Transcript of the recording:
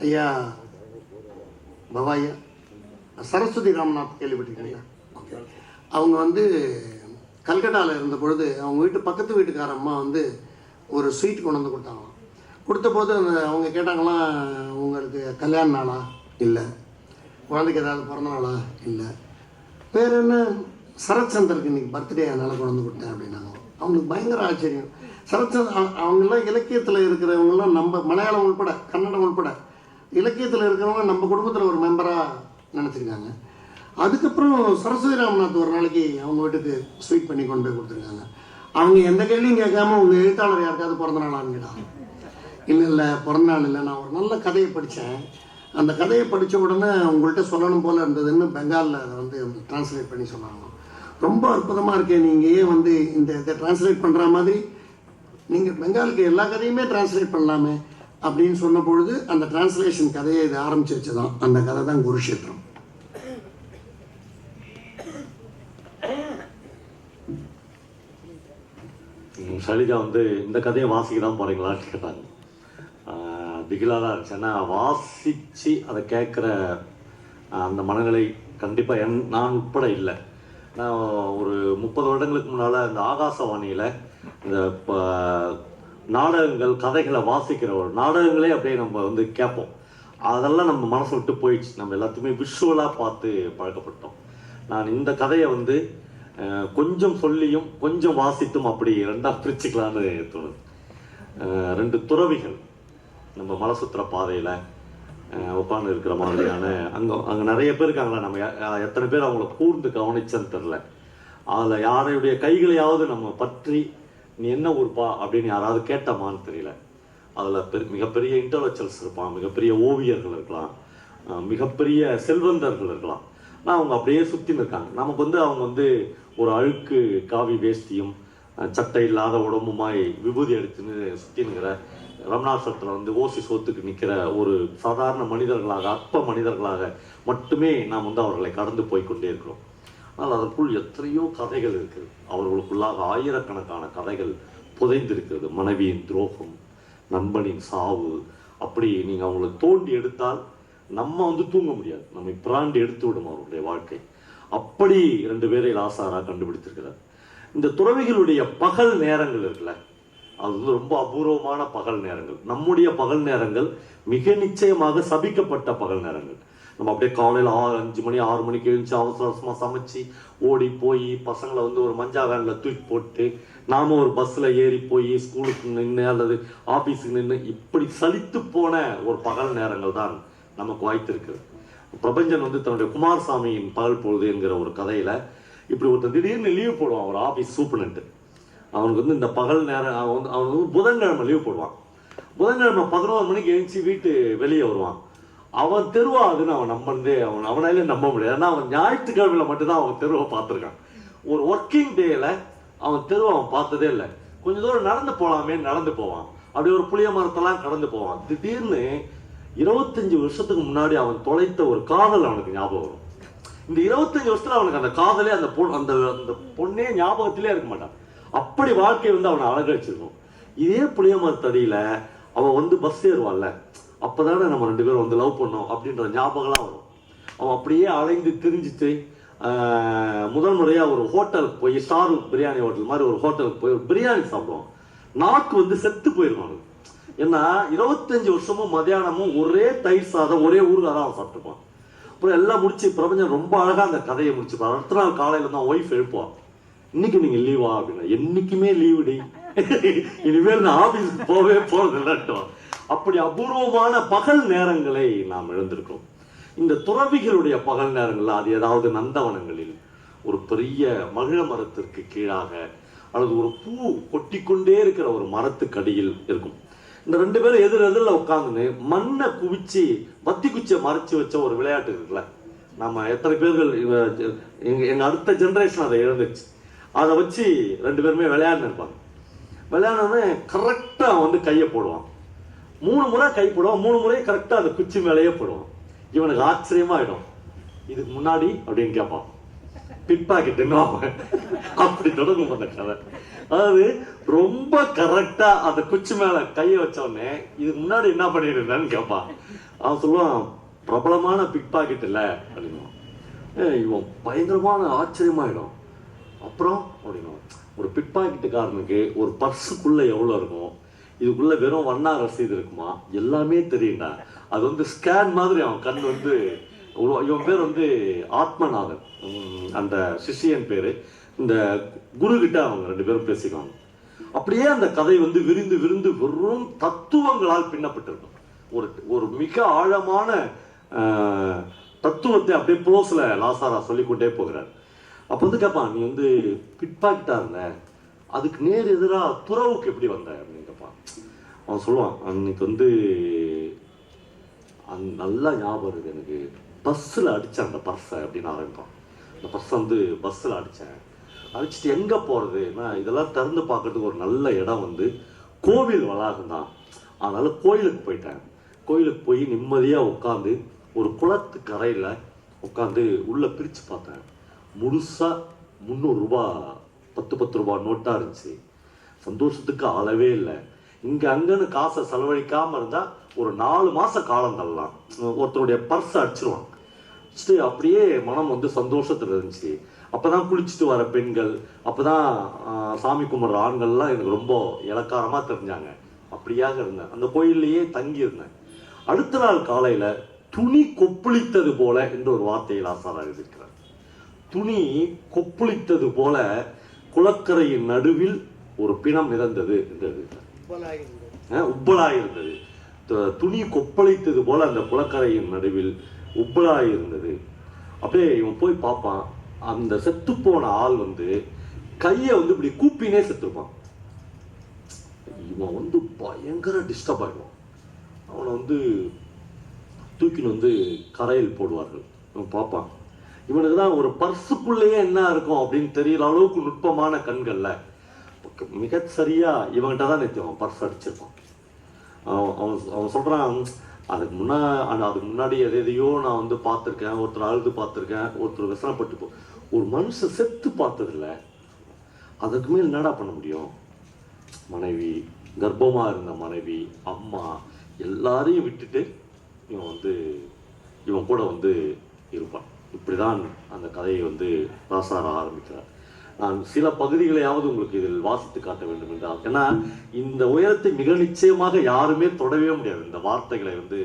ஐயா பவாயா. சரஸ்வதி ராம்நாத் கேள்விப்பட்டிருக்கீங்களா? ஓகே அவங்க வந்து கல்கட்டாவில் இருந்த பொழுது அவங்க வீட்டு பக்கத்து வீட்டுக்கார அம்மா வந்து ஒரு ஸ்வீட் கொண்டு வந்து கொடுத்தாங்களாம். கொடுத்த போது அந்த அவங்க கேட்டாங்களாம் உங்களுக்கு கல்யாண நாளா? இல்லை. குழந்தைக்கு ஏதாவது பிறந்த நாளா? இல்லை. வேறு என்ன? சரத்சந்தருக்கு இன்றைக்கி பர்த்டே அதனால் கொண்டு வந்து கொடுத்தேன் அப்படின்னாங்க. அவங்களுக்கு பயங்கர ஆச்சரியம். சரத்சந்த் அவங்கெல்லாம் இலக்கியத்தில் இருக்கிறவங்கெல்லாம் நம்ம மலையாளம் உள்பட கன்னடம் உள்பட இலக்கியத்தில் இருக்கிறவங்க நம்ம குடும்பத்தில் ஒரு மெம்பராக நினச்சிருக்காங்க. அதுக்கப்புறம் சரஸ்வதி ராமநாத் ஒரு நாளைக்கு அவங்க வீட்டுக்கு ஸ்வீட் பண்ணி கொண்டு போய் கொடுத்துருக்காங்க. அவங்க எந்த கேள்வியும் கேட்காம உங்கள் எழுத்தாளர் யாருக்காவது பிறந்த நாளான்னு கேட்டாங்க இல்லை இல்லை பிறந்த நாள் இல்லை நான் ஒரு நல்ல கதையை படித்தேன் அந்த கதையை படித்த உடனே உங்கள்கிட்ட சொல்லணும் போல் இருந்ததுன்னு பெங்காலில் அதை வந்து டிரான்ஸ்லேட் பண்ணி சொன்னாங்க. ரொம்ப அற்புதமாக இருக்கே நீங்கள் ஏன் வந்து இந்த இதை டிரான்ஸ்லேட் பண்ணுற மாதிரி? நீங்கள் பெங்காலுக்கு எல்லா கதையுமே டிரான்ஸ்லேட் பண்ணலாமே. அப்படின்னு சொன்ன பொழுது அந்த டிரான்ஸ்லேஷன் கதையை இது ஆரம்பிச்சு வச்சுதான் அந்த கதை தான் குருஷேத்திரம் ம், வந்து இந்த கதையை வாசிக்க தான் போறீங்களான்னு கேட்டாங்க. திகிலாக தான் இருந்துச்சு. ஏன்னா வாசித்து அதை கேட்குற அந்த மனநிலை கண்டிப்பாக என் நான் உட்பட இல்லை. நான் ஒரு முப்பது வருடங்களுக்கு முன்னால் இந்த ஆகாசவாணியில் இந்த நாடகங்கள் கதைகளை வாசிக்கிற ஒரு நாடகங்களே அப்படியே நம்ம வந்து கேட்போம். அதெல்லாம் நம்ம மனசை விட்டு போயிடுச்சு. நம்ம எல்லாத்தையுமே விஷுவலாக பார்த்து பழக்கப்பட்டோம். நான் இந்த கதையை வந்து கொஞ்சம் சொல்லியும் கொஞ்சம் வாசித்தும் அப்படி ரெண்டாக பிரிச்சுக்கலான்னு தோணுது. ரெண்டு துறவிகள் நம்ம மலை பாதையில் உட்காந்து இருக்கிற மாதிரியான அங்கே அங்கே நிறைய பேர் இருக்காங்களா? நம்ம எத்தனை பேர் அவங்கள கூர்ந்து கவனிச்சேன்னு தெரில அதில் யாரையுடைய கைகளையாவது நம்ம பற்றி நீ என்ன ஊர்ப்பா அப்படின்னு யாராவது கேட்டமான்னு தெரியல. அதில் பெரு மிகப்பெரிய இன்டலெக்சுவல்ஸ் இருப்பான் மிகப்பெரிய ஓவியர்கள் இருக்கலாம் மிகப்பெரிய செல்வந்தர்கள் இருக்கலாம். ஆனால் அவங்க அப்படியே சுற்றின்னு இருக்காங்க. நமக்கு வந்து அவங்க வந்து ஒரு அழுக்கு காவி வேஷ்டியும் சட்டை இல்லாத உடம்புமாய் விபூதி எடுத்துன்னு சுற்றினுங்கிற ரமணாசத்தில் வந்து ஓசி சோத்துக்கு நிற்கிற ஒரு சாதாரண மனிதர்களாக அற்ப மனிதர்களாக மட்டுமே நாம் வந்து அவர்களை கடந்து போய் கொண்டே இருக்கிறோம். ஆனால் அதற்குள் எத்தனையோ கதைகள் இருக்குது அவர்களுக்குள்ளாக ஆயிரக்கணக்கான கதைகள் புதைந்திருக்கிறது. மனைவியின் துரோகம் நண்பனின் சாவு அப்படி நீங்கள் அவங்களை தோண்டி எடுத்தால் நம்ம வந்து தூங்க முடியாது. நம்மை பிராண்டி எடுத்து விடும் அவருடைய வாழ்க்கை. அப்படி ரெண்டு பேரை லாசாரா கண்டுபிடித்திருக்கிறார். இந்த துறவிகளுடைய பகல் நேரங்கள் இருக்குல்ல அது வந்து ரொம்ப அபூர்வமான பகல் நேரங்கள். நம்முடைய பகல் நேரங்கள் மிக நிச்சயமாக சபிக்கப்பட்ட பகல் நேரங்கள். நம்ம அப்படியே காலையில் ஆறு அஞ்சு மணி ஆறு மணிக்கு எழுந்துச்சு அவசர அவசரமாக சமைச்சு ஓடி போய் பசங்களை வந்து ஒரு மஞ்சா வேனில் தூக்கி போட்டு நாம ஒரு பஸ்ஸில் ஏறி போய் ஸ்கூலுக்கு நின்று அல்லது ஆஃபீஸுக்கு நின்று இப்படி சலித்து போன ஒரு பகல் நேரங்கள் தான் நமக்கு வாய்த்திருக்குது பிரபஞ்சன் வந்து தன்னுடைய குமாரசாமியின் பகல் பொழுது என்கிற ஒரு கதையில் இப்படி ஒருத்தன் திடீர்னு லீவ் போடுவான் ஒரு ஆஃபீஸ் சூப்பரண்ட் அவனுக்கு வந்து இந்த பகல் நேரம் அவன் வந்து அவன் வந்து புதன்கிழமை லீவ் போடுவான். புதன்கிழமை பதினோரு மணிக்கு எழுந்துச்சு வீட்டு வெளியே வருவான். அவன் தெருவா அதுன்னு அவன் நம்பந்தே அவன் அவனாலே நம்ப முடியாது. ஏன்னா அவன் ஞாயிற்றுக்கிழமையில மட்டும்தான் அவன் தெருவை பார்த்துருக்கான். ஒரு ஒர்க்கிங் டேல அவன் தெருவை அவன் பார்த்ததே இல்லை. கொஞ்ச தூரம் நடந்து போகலாமே நடந்து போவான். அப்படி ஒரு புளிய மரத்தெல்லாம் கடந்து போவான். திடீர்னு இருபத்தஞ்சு வருஷத்துக்கு முன்னாடி அவன் தொலைத்த ஒரு காதல் அவனுக்கு ஞாபகம் வரும். இந்த இருபத்தஞ்சு வருஷத்துல அவனுக்கு அந்த காதலே அந்த பொ- அந்த அந்த பொண்ணே ஞாபகத்திலே இருக்க மாட்டான். அப்படி வாழ்க்கை வந்து அவனை அழகழிச்சிருக்கும் இதே புளிய மரத்தடியில அவன் வந்து பஸ் ஏறுவான்ல. அப்போதானே நம்ம ரெண்டு பேரும் வந்து லவ் பண்ணோம் அப்படின்ற ஞாபகம்லாம் வரும். அவன் அப்படியே அலைந்து திரிஞ்சிட்டு முதல் முறையாக ஒரு ஹோட்டலுக்கு போய் ஸ்டார் பிரியாணி ஹோட்டல் மாதிரி ஒரு ஹோட்டலுக்கு போய் ஒரு பிரியாணி சாப்பிடுவான். நாக்கு வந்து செத்து போயிருவான் ஏன்னா இருபத்தஞ்சு வருஷமும் மதியானமும் ஒரே தயிர் சாதம் ஒரே ஊருக்காக தான் அவன் சாப்பிட்டுப்பான். அப்புறம் எல்லாம் முடிச்சு பிரபஞ்சம் ரொம்ப அழகாக அந்த கதையை முடிச்சுப்பான். அடுத்த நாள் காலையில் தான் ஒய்ஃப் எழுப்புவான். இன்னைக்கு நீங்கள் லீவா அப்படின்னா என்னைக்குமே லீவு டி. இனிமேல் நான் ஆஃபீஸ்க்கு போகவே போகிறது இல்லட்டும் அப்படி அபூர்வமான பகல் நேரங்களை நாம் இழந்திருக்கிறோம் இந்த துறவிகளுடைய பகல் நேரங்கள் அது ஏதாவது நந்தவனங்களில் ஒரு பெரிய மகிழ மரத்திற்கு கீழாக அல்லது ஒரு பூ கொட்டிக்கொண்டே இருக்கிற ஒரு மரத்துக்கடியில் இருக்கும். இந்த ரெண்டு பேரும் எதிர் எதிரில் உட்காந்துன்னு மண்ணை குவிச்சு வத்தி குச்சியை மறைச்சு வச்ச ஒரு விளையாட்டு இருக்குல்ல. நம்ம எத்தனை பேர்கள் எங்கள் எங்க எங்க அடுத்த ஜென்ரேஷன் அதை இழந்துச்சு அதை வச்சு ரெண்டு பேருமே விளையாடுன்னு இருப்பாங்க. விளையாடனே கரெக்டாக அவன் வந்து கையை போடுவான் மூணு முறை கை மூணு முறையும் கரெக்டாக அந்த குச்சி மேலேயே போடுவோம். இவனுக்கு ஆச்சரியமா ஆயிடும் இதுக்கு முன்னாடி அப்படின்னு கேட்பான். பிக் அப்படி தொடங்கும் அந்த கதை. அதாவது ரொம்ப கரெக்டா அந்த குச்சி மேல கையை வச்சோடனே இதுக்கு முன்னாடி என்ன பண்ணிருந்தேன்னு கேட்பான். அவன் சொல்லுவான் பிரபலமான பிக் பாக்கெட் இல்ல அப்படின்னுவான். இவன் பயங்கரமான ஆச்சரியமாயிடும். அப்புறம் அப்படின்னுவான். ஒரு பிக் பாக்கெட்டுக்காரனுக்கு ஒரு பர்ஸுக்குள்ள எவ்வளவு இருக்கும்? இதுக்குள்ள வெறும் வண்ணா ரசீது இருக்குமா? எல்லாமே தெரியும்டா. அது வந்து ஸ்கேன் மாதிரி அவன் கண் வந்து இவன் பேர் வந்து ஆத்மநாதன். அந்த சிஷியன் பேரு. இந்த குரு கிட்ட அவங்க ரெண்டு பேரும் பேசிக்குவாங்க. அப்படியே அந்த கதை வந்து விரிந்து விரிந்து வெறும் தத்துவங்களால் பின்னப்பட்டிருக்கும். ஒரு ஒரு மிக ஆழமான தத்துவத்தை அப்படியே ப்ரோஸ்ல லாசாரா சொல்லிக்கொண்டே போகிறார். அப்போ வந்து கேட்பான் நீ வந்து பிட்பாக்கிட்டா இருந்த அதுக்கு நேர் எதிராக துறவுக்கு எப்படி வந்தாய் அப்படின்னு கேட்பான். அவன் சொல்லுவான் அன்னைக்கு வந்து அந் நல்லா ஞாபகம் இருக்குது எனக்கு. பஸ்ஸில் அடித்தேன் அந்த பர்ஸை அப்படின்னு ஆரம்பிப்பான். அந்த பர்ஸை வந்து பஸ்ஸில் அடித்தேன். அடிச்சுட்டு எங்கே போகிறது நான் இதெல்லாம் திறந்து பார்க்கறதுக்கு ஒரு நல்ல இடம் வந்து கோவில் வளாகம் தான். அதனால் கோயிலுக்கு போயிட்டேன். கோயிலுக்கு போய் நிம்மதியாக உட்காந்து ஒரு குளத்து கரையில் உட்காந்து உள்ளே பிரித்து பார்த்தேன். முழுசாக முந்நூறுரூபா பத்து பத்து ரூபா நோட்டாக இருந்துச்சு. சந்தோஷத்துக்கு அளவே இல்லை. இங்கே அங்கன்னு காசை செலவழிக்காமல் இருந்தால் ஒரு நாலு மாதம் காலம் தள்ளலாம். ஒருத்தருடைய பர்ஸை அடிச்சிருவான் அடிச்சுட்டு அப்படியே மனம் வந்து சந்தோஷத்தில் இருந்துச்சு. அப்போ தான் குளிச்சுட்டு வர பெண்கள் அப்போ தான் சாமி கும்பிட்ற ஆண்கள்லாம் எனக்கு ரொம்ப இலக்காரமாக தெரிஞ்சாங்க. அப்படியாக இருந்தேன். அந்த கோயில்லையே தங்கியிருந்தேன். அடுத்த நாள் காலையில் துணி கொப்பளித்தது போல என்று ஒரு வார்த்தையில் ஆசாராக இருக்கிறார். துணி கொப்பளித்தது போல குளக்கரையின் நடுவில் ஒரு பிணம் மிதந்தது என்று எழுதுகிறார் அஹ் உப்பலாய் இருந்தது து- துணி கொப்பளித்தது போல அந்த குளக்கரையின் நடுவில் உப்பலாய் இருந்தது அப்படியே இவன் போய் பார்ப்பான். அந்த செத்து போன ஆள் வந்து கையை வந்து இப்படி கூப்பினே செத்துருப்பான். இவன் வந்து பயங்கர டிஸ்டர்ப் ஆயிடுவான். அவனை வந்து தூக்கின்னு வந்து கரையில் போடுவார்கள். இவன் பார்ப்பான். இவனுக்கு தான் ஒரு பர்சுக்குள்ளேயே என்ன இருக்கும் அப்படின்னு தெரியற அளவுக்கு நுட்பமான கண்கள்ல. மிக சரியா இவன்கிட்ட தான் நேற்று அவன் பர்ஸ் அடிச்சிருப்பான். அவன் அவன் அவன் சொல்றான் அதுக்கு முன்னா அதுக்கு முன்னாடி எதையோ நான் வந்து பார்த்துருக்கேன் ஒருத்தர் அழுது பார்த்துருக்கேன் ஒருத்தர் விசனப்பட்டு போ ஒரு மனுஷன் செத்து பார்த்ததில்ல. அதுக்கு மேல் என்னடா பண்ண முடியும்? மனைவி கர்ப்பமாக இருந்த மனைவி அம்மா எல்லாரையும் விட்டுட்டு இவன் வந்து இவன் கூட வந்து இருப்பான். இப்படி தான் அந்த கதையை வந்து ராசார ஆரம்பிக்கிறார். நான் சில பகுதிகளையாவது உங்களுக்கு இதில் வாசித்து காட்ட வேண்டும் என்றால் ஏன்னா இந்த உயரத்தை மிக நிச்சயமாக யாருமே தொடவே முடியாது. இந்த வார்த்தைகளை வந்து